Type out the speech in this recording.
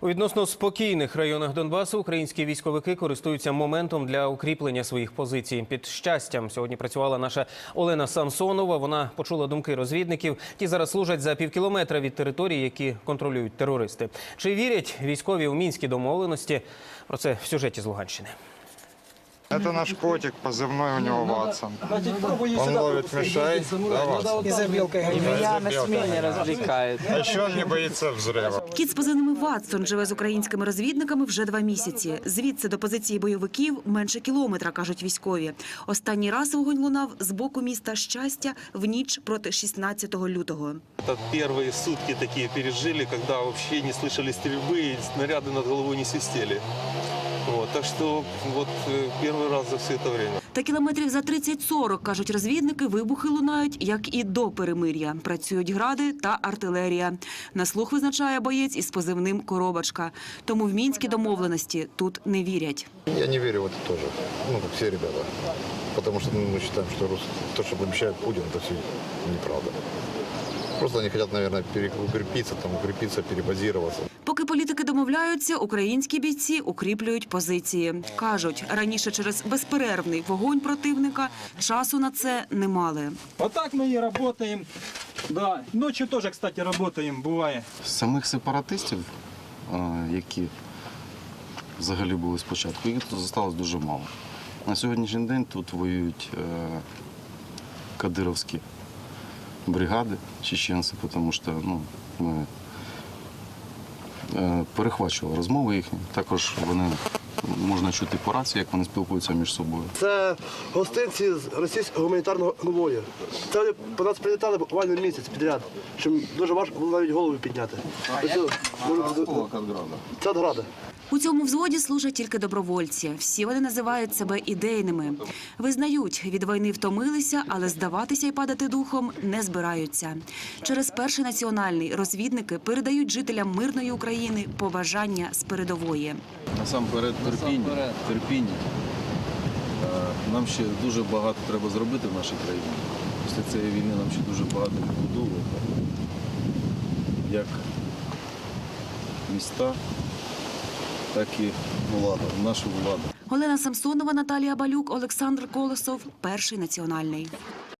У відносно спокійних районах Донбасу українські військовики користуються моментом для укріплення своїх позицій. Під щастям сьогодні працювала наша Олена Самсонова. Вона почула думки розвідників. Ті зараз служать за півкілометра від території, які контролюють терористи. Чи вірять військові у мінські домовленості? Про це в сюжеті з Луганщини. Это наш котик, позывной у него Ватсон. Он ловит мишей, да, Ватсон? Изабелка Меня на смене развлекает. А еще он не боится взрыва. Кіт з позивними Ватсон живе з українськими розвідниками вже два місяці. Звідси до позиції бойовиків менше кілометра, кажуть військові. Останній раз вогонь лунав з боку міста щастя в ніч проти 16 лютого. Это первые сутки такие пережили, когда вообще не слышали стрельбы и снаряды над головой не свистели. Вот, так что вот э, первый раз за все это время. Та кілометрів за 30-40, кажуть розвідники, вибухи лунають, як і до перемир'я. Працюють гради та артилерія. На слух визначає боєць із позивним «Коробочка». Тому в мінські домовленості тут не вірять. Я не верю в это тоже. Ну, как все ребята. Потому что ну, мы считаем, что рус... то, что обещает Путин, это все неправда. Просто они хотят, наверное, пере- укрепиться, там, укрепиться, перебазироваться. Поки політики домовляються, українські бійці укріплюють позиції. Кажуть, раніше через безперервний вогонь противника часу на це не мали. Вот так мы и работаем. Да, ночью тоже, кстати, работаем, бывает. Самих сепаратистів, які взагалі були спочатку, їх тут залишилось дуже мало. На сьогоднішній день тут воюють е, кадировські бригади чеченці, тому що ну, ми е, перехвачували розмови їхні. Також вони можна чути по рації, як вони спілкуються між собою. Це гостинці з російського гуманітарного конвою. Це вони по нас прилітали буквально місяць підряд, чим дуже важко було навіть голову підняти. Це- Це от града. У цьому взводі служать тільки добровольці. Всі вони називають себе ідейними. Визнають, від війни втомилися, але здаватися і падати духом не збираються. Через перший національний розвідники передають жителям мирної України побажання з передової. Насамперед терпіння. терпіння. Е, Нам ще дуже багато треба зробити в нашій країні. Після цієї війни нам ще дуже багато відбудовувати. Як міста, так і владу, нашу владу. Олена Самсонова, Наталія Балюк, Олександр Колосов. Перший національний.